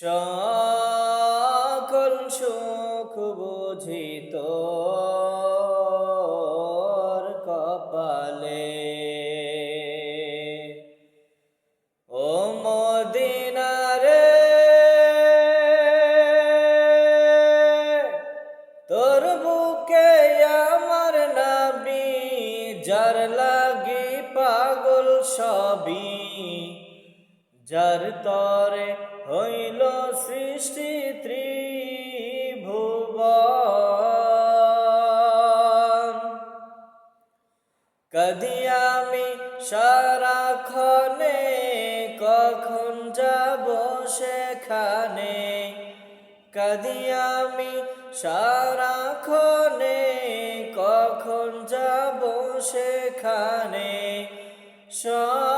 সকল সুখ বুঝিত কপালে। ও মদিনারে তোর বুকে আমার নাবি যার লাগি পাগল সবই যার তরে হইল সৃষ্টি ত্রিভুবন। কদি আমি সারাক্ষণে, কখন যাব সেখানে? কদি আমি সারাক্ষণে, কখন যাব সেখানে? সহে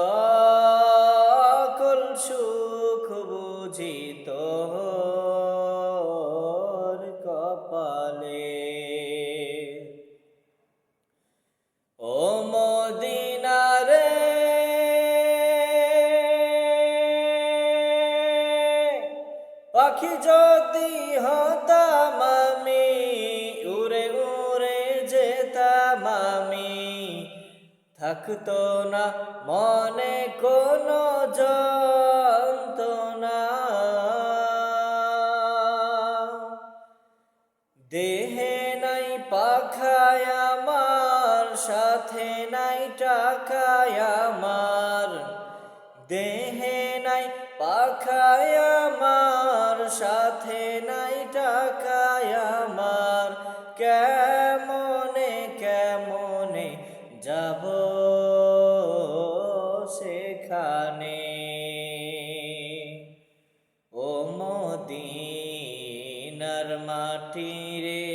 পাখি যদি হতাম আমি, উড়ে উড়ে যেতাম আমি। থাকতো না মনে কোনো যন্ত্রণা। দেহে নাই পাখায় আমার, সাথে নাই টাকায় আমার। দেহে নাই পাখায় আমার সাথে নাই টাকায় আমার। কেমনে কেমনে যাব সেখানে? ও মদিনার মাটি রে।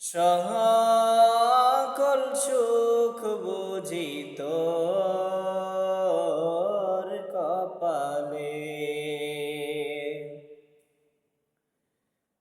সকল সুখ বুঝিত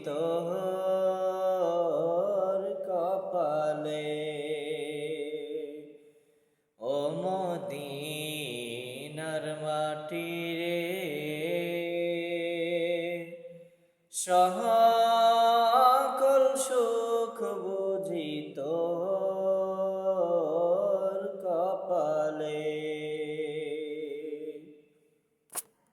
বুঝিত কপালে। ও মদিনার মাটি রে সহ